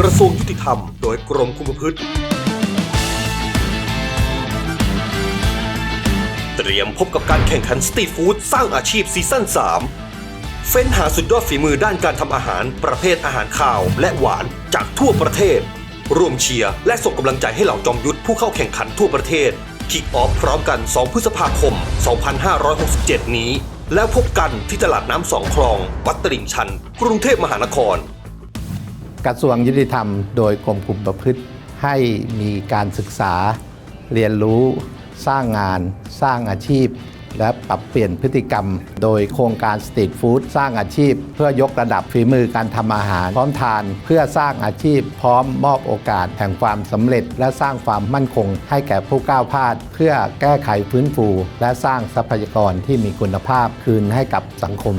กระทรวงยุติธรรมโดยกรมคุมประพฤติ เตรียมพบกับการแข่งขันสตรีทฟู้ดสร้างอาชีพซีซั่น 3 เฟ้นหาสุดยอดฝีมือด้านการทำอาหาร ประเภทอาหารข้าวและหวานจากทั่วประเทศ ร่วมเชียร์และส่งกำลังใจให้เหล่าจอมยุทธผู้เข้าแข่งขันทั่วประเทศคิกออฟพร้อมกัน 2 พฤษภาคม 2567 นี้ แล้วพบกันที่ตลาดน้ำสองคลอง วัดตลิ่งชัน กรุงเทพมหานคร กระทรวงยุติธรรมโดยกรมคุมประพฤติให้มีการศึกษาเรียนรู้ สร้างงาน สร้างอาชีพ และปรับเปลี่ยนพฤติกรรม โดยโครงการสตรีทฟู้ดสร้างอาชีพ เพื่อยกระดับฝีมือการทำอาหาร พร้อมทานเพื่อสร้างอาชีพ พร้อมมอบโอกาสแห่งความสำเร็จ และสร้างความมั่นคง ให้แก่ผู้ก้าวพลาด เพื่อแก้ไขฟื้นฟู และสร้างทรัพยากรที่มีคุณภาพคืนให้กับสังคม